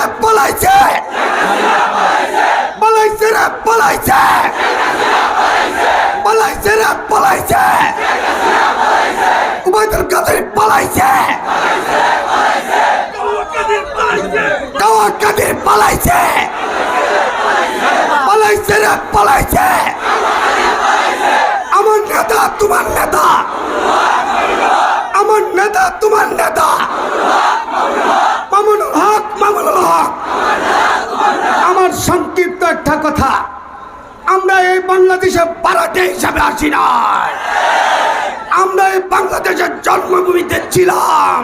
রে পলাইছে পলাইছে রে পলাইছে পলাইছে রে পলাইছে উবাইদুল কাদের পলাইছে কাওয়া কাদের পলাইছে পলাইছে রে পলাইছে আমার নেতা তোমার নেতা আমার নেতা তোমার নেতা মামুনুল হক মামুনুল হক আমার সংক্ষিপ্ত একটা কথা, আমরা এই বাংলাদেশে পারাটে হিসাবে আসি নাই। আমরা এই বাংলাদেশের জন্মভূমিতে ছিলাম।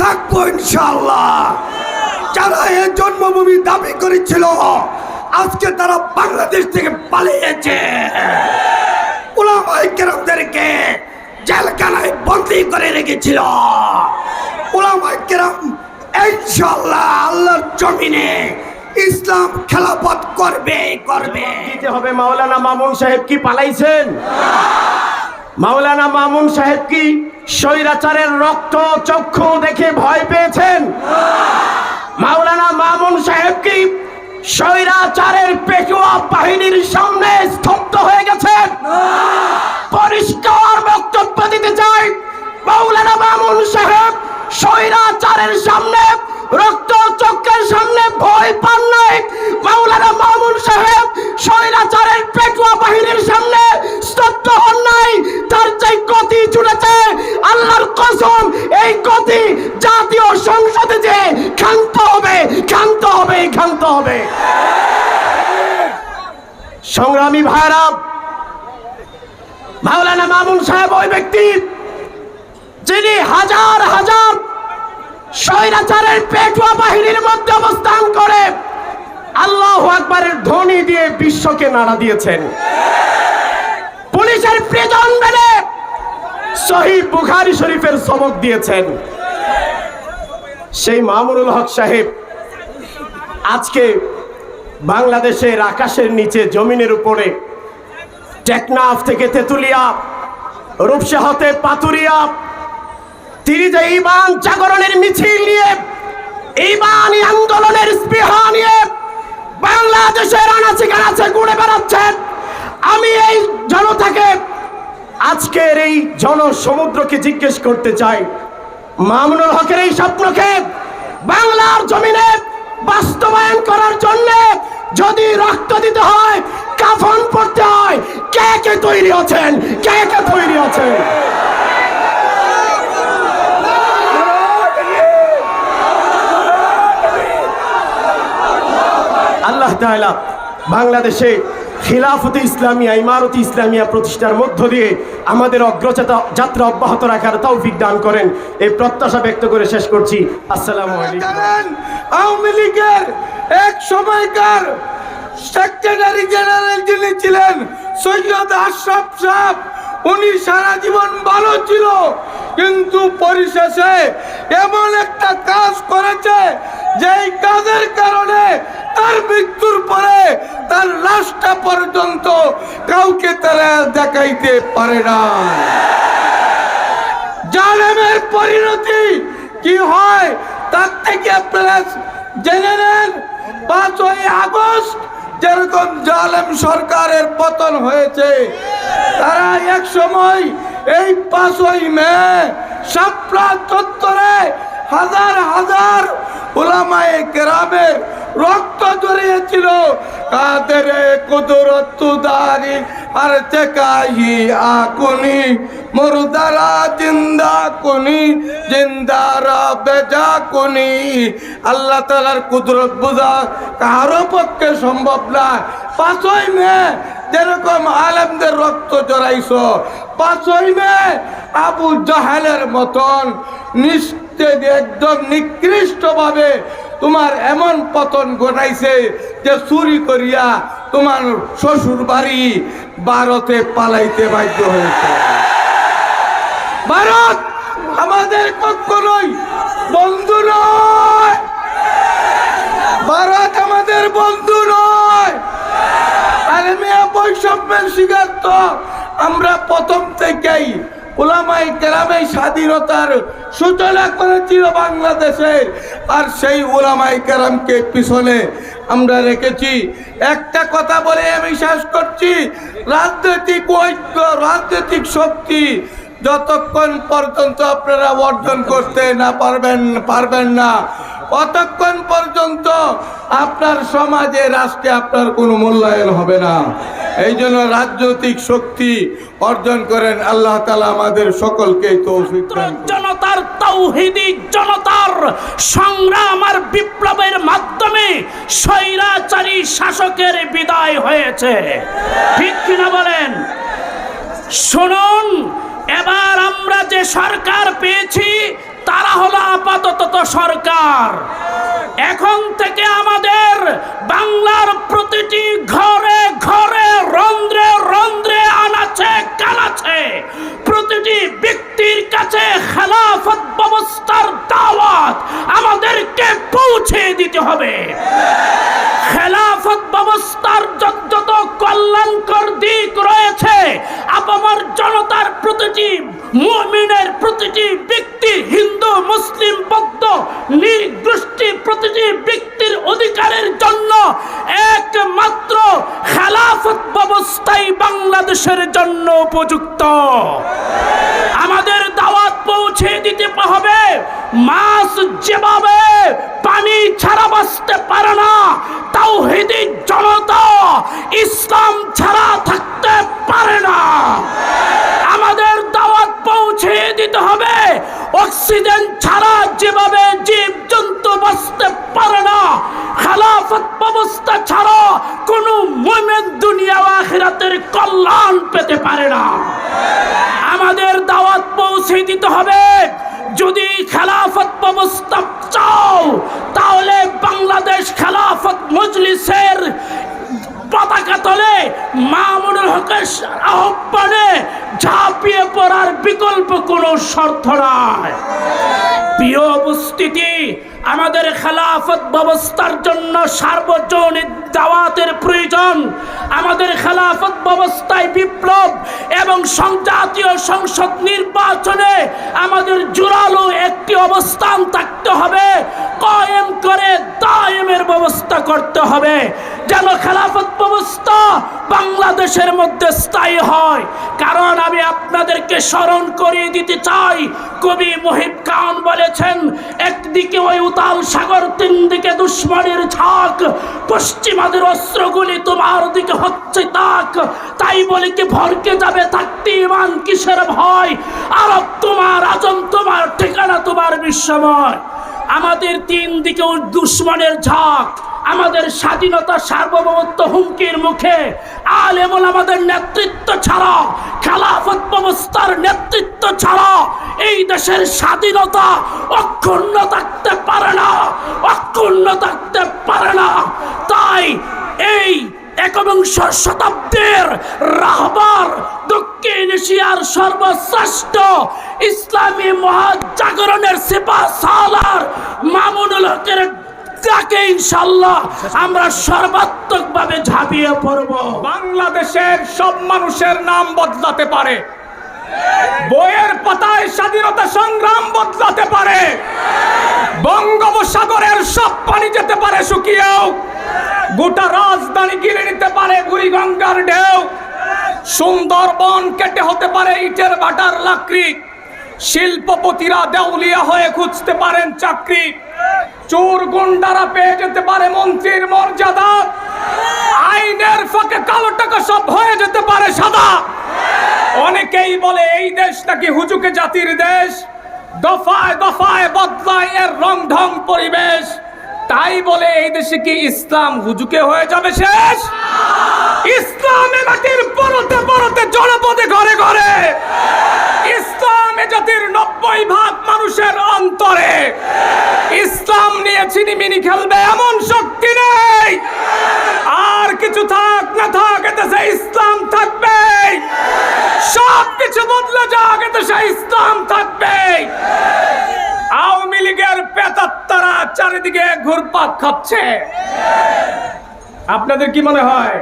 থাকব ইনশাল্লাহ যারা এই জন্মভূমি দাবি করেছিল, আজকে তারা বাংলাদেশ থেকে পালিয়েছে। ওলামাই কেরামদেরকে জেলখানায় বন্দি করে রেখেছিল। ওলামাই কেরাম ইনশাল্লাহ আল্লাহর জমিনে ইসলাম খেলাপথ করবে করবে। দিতে হবে মাওলানা মামুন সাহেব কি পালাইছেন? মাওলানা মামুন সাহেব কি স্বৈরাচারের রক্ত চক্ষু দেখে ভয় পেয়েছেন? মাওলানা মামুন সাহেব কি স্বৈরাচারের পেটুয়া বাহিনীর সামনে স্তব্ধ হয়ে গেছেন? পরিষ্কার বক্তব্য দিতে চাই। মাওলানা মামুন সাহেব, স্বৈরাচারের সামনে রক্ত চক্রের সামনে ভয় পান নাই। মাওলানা মামুন সাহেব স্বৈরাচারের পেটুয়া বাহিনীর সামনে স্তব্ধ হন নাই। তার যে গতি ছুটেছে আল্লাহর কসম, এই গতি জাতীয় সংসদে যে ক্ষান্ত হবে ক্ষান্ত হবে ক্ষান্ত হবে। সংগ্রামী ভাইরা মাওলানা মামুন সাহেব ওই ব্যক্তি যিনি হাজার স্বৈরাচারের পেটুয়া বাহিনীর মধ্যে অবস্থান করে আল্লাহ আকবরের ধ্বনি দিয়ে বিশ্বকে নাড়া দিয়েছেন। পুলিশের প্রিজন বেড়ে শহীদ বুখারি শরীফের সবক দিয়েছেন। সেই মামুনুল হক সাহেব আজকে বাংলাদেশের আকাশের নিচে জমিনের উপরে টেকনাফ থেকে তেতুলিয়া, রূপসা হতে পাতুরিয়া তিনি যে ইমান জাগরণের মিছিল নিয়ে ইমানি আন্দোলনের স্পৃহা নিয়ে বাংলাদেশের আনাচে কানাচে ঘুরে বেড়াচ্ছেন, আমি এই জনতাকে আজকের এই জনসমুদ্রকে জিজ্ঞেস করতে চাই। মামুনুল হকের এই স্বপ্নকে বাংলার জমিনে বাস্তবায়ন করার জন্য যদি রক্ত দিতে হয়, কাফন পড়তে হয়, কে কে তৈরি আছেন? কে কে তৈরি আছেন? আল্লাহ বাংলাদেশে খিলাফতে ইসলামিয়া ইমারতি ইসলামিয়া প্রতিষ্ঠার মধ্য দিয়ে আমাদের অগ্রযাত্রা যাত্রা অব্যাহত রাখার তৌফিক দান করেন। এই প্রত্যাশা ব্যক্ত করে শেষ করছি। আসসালামু আলাইকুম। আওয়ামী লীগের এক সময়কার সেক্রেটারি জেনারেল যিনি ছিলেন সৈয়দ আশরাফ সাহেব উনি সারা জীবন ভালো ছিল। কিন্তু পরিশেষে এমন একটা কাজ করেছে, যেই কাজের কারণে তার মৃত্যুর পরে তার লাশটা পর্যন্ত কাউকে তারা দেখাইতে পারে না। জালেমের পরিণতি কি হয়, তার থেকে আপনারা জেনে নেন। পাঁচই আগস্ট যেরকম জালেম সরকারের পতন হয়েছে, তারা এক সময় এই পাঁচই মে সাপড়া চত্বরে হাজার হাজার ওলামায়ে কেরামের রক্ত জড়িয়েছিল। কাদের কুদরত দারি আর চেকাহি আকুনি, মুরদারা জিন্দা কুনি, জিন্দারা বেজা কুনি। আল্লাহ তালার কুদরত বোঝা কারও পক্ষে সম্ভব না। পাঁচই মে যেরকম আলেমদের রক্ত জড়াইছ পাঁচই আবু জাহালের মতন একদম নিকৃষ্টভাবে তোমার এমন পতন ঘটাইছে যে চুরি করিয়া তোমার শ্বশুর বাড়ি ভারতে পালাইতে বাধ্য হয়েছে। ভারত আমাদের কখনোই বন্ধু নয়। ভারত আমাদের বন্ধু নয়। আরে মেয়া, বৈষম্যের শিকার তো। আমরা প্রথম থেকেই ওলামাই কেরামেই স্বাধীনতার সূচনা করেছিল বাংলাদেশের আর সেই ওলামাই কেরামকে পিছনে আমরা রেখেছি। একটা কথা বলে আমি শেষ করছি। রাজনৈতিক ঐক্য, রাজনৈতিক শক্তি যতক্ষণ পর্যন্ত আপনারা অর্জন করতে না পারবেন পারবেন না ততক্ষণ পর্যন্ত আপনার সমাজে, রাষ্ট্রে আপনার কোনো মূল্যায়ন হবে না। এই জন্য রাজনৈতিক শক্তি অর্জন করেন, আল্লাহ তালা আমাদের সকলকে তৌফিক জনতার তৌহিদি জনতার সংগ্রাম আর বিপ্লবের মাধ্যমে স্বৈরাচারী শাসকের বিদায় হয়েছে। ঠিক বলেন? শুনুন, এবার আমরা যে সরকার পেয়েছি তারা হলো আপাতত সরকার। এখন থেকে আমাদের বাংলার প্রতিটি ঘরে ঘরে রন্ধ্রে প্রতিটি ব্যক্তি হিন্দু, মুসলিম, বৌদ্ধ নির্দৃষ্টি প্রতিটি ব্যক্তির অধিকারের জন্য একমাত্র খেলাফত ব্যবস্থাই বাংলাদেশের জন্য উপযুক্ত। আমাদের দাওয়াত পৌঁছে দিতে হবে, মাছ যেভাবে পানি ছাড়া বাঁচতে পারে আখিরাতের কল্যাণ পেতে পারে না। আমাদের দাওয়াত পৌঁছে দিতে হবে। যদি খেলাফত ব্যবস্থা চাও, তাহলে বাংলাদেশ খেলাফত মজলিসের পতাকা তলে মামুনুল হকের আহ্বানে ঝাঁপিয়ে পড়ার বিকল্প কোনো শর্ত নয় প্রিয় উপস্থিতি, আমাদের খেলাফত ব্যবস্থার জন্য সার্বজনীন দাওয়াতের প্রয়োজন। আমাদের খেলাফত ব্যবস্থায় বিপ্লব এবং সংজাতীয় সংসদ নির্বাচনে আমাদের জোরালো একটি অবস্থান থাকতে হবে কয়েম করে দায়েমের ব্যবস্থা করতে হবে। যেন খেলাফত ব্যবস্থা বাংলাদেশের মধ্যে স্থায়ী হয়। কারণ আমি আপনাদেরকে স্মরণ করিয়ে দিতে চাই, কবি মহিব খান বলেছেন, একদিকে ওই উতাল সাগর তিন দিকে দুশ্মনের ঝাঁক। পশ্চিমাদের অস্ত্রগুলি তোমার দিকে হচ্ছে তাক। তাই বলে কি ভরকে যাবে থাকতে ইমান কিসের ভয়? আরব তোমার, আজম তোমার, ঠিকানা তোমার বিশ্বময়। আমাদের তিন দিকে দুশ্মনের ঝাঁক। আমাদের স্বাধীনতা সার্বভৌমত্ব হুমকির মুখে আলেমুল আমাদের নেতৃত্ব ছাড়া, খেলাফত ব্যবস্থার নেতৃত্ব ছাড়া এই দেশের স্বাধীনতা অক্ষুণ্ণ থাকতে পারে না, অক্ষুণ্ণ থাকতে পারে না। তাই এই একবিংশ শতাব্দীর রাহবার দক্ষিণ এশিয়ার সর্বশ্রেষ্ঠ ইসলামী মহাজাগরণের সিপা সালার মামুনুল হকের তাকে ইনশাল্লাহ আমরা সর্বাত্মক ভাবে ঝাঁপিয়ে পড়ব। বাংলাদেশের সব মানুষের নাম বদলাতে পারে। বইয়ের পাতায় স্বাধীনতা সংগ্রাম বদলাতে পারে। বঙ্গোপসাগরের সব পানি যেতে পারে শুকিয়েও। গোটা রাজধানী গিরে নিতে পারে বুড়িগঙ্গার ঢেউ। সুন্দরবন কেটে হতে পারে ইটের বাটার লাকড়ি। শিল্পপতিরা দেউলিয়া হয়ে খুঁজতে পারেন চাকরি। চোর গুন্ডারা পেয়ে যেতে পারে মন্ত্রীর মর্যাদা। আইনের ফাঁকে কালো টাকা সব হয়ে যেতে পারে সাদা। অনেকেই বলে এই দেশ নাকি হুজুকে জাতির দেশ। দফায় দফায় বদলায় এর রং ঢং পরিবেশ। তাই বলে এই দেশে কি ইসলাম হুজুকে হয়ে যাবে শেষ? ইসলামে মাটির পরতে পরতে জনপদে ঘরে ঘরে। ইসলামে জাতির নব্বই মানুষের অন্তরে। ইসলাম নিয়ে চিনিমিনি খেলবে এমন শক্তি নেই। আর কিছু থাক না থাক এদেশে ইসলাম থাকবে সব কিছু বদলে যাক এদেশে ইসলাম থাকবে আওয়ামী লীগের পেতাত্তারা চারিদিকে ঘুরপাক খাচ্ছে। আপনাদের কি মনে হয়?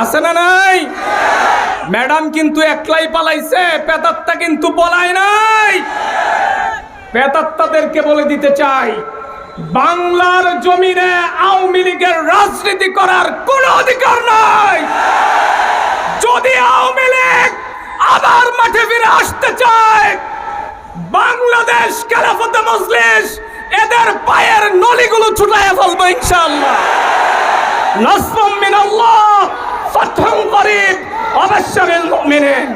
আছে না নাই? ম্যাডাম কিন্তু একলাই পালাইছে পেতাত্তা কিন্তু পলায় নাই। পেতাত্তাদেরকে বলে দিতে চাই, বাংলার জমিনে আওয়ামী লীগের রাজনীতি করার কোনো অধিকার নাই। যদি আওয়ামী লীগ আবার মাঠে ফিরে আসতে চায়, বাংলাদেশ খেলাফতে মজলিস এদের পায়ের নলিগুলো ছুটাইয়া ফেলব ইনশাআল্লাহ। নসরুম মিনাল্লাহ ফাতহুম করিব অবশ্যই মুমিনিন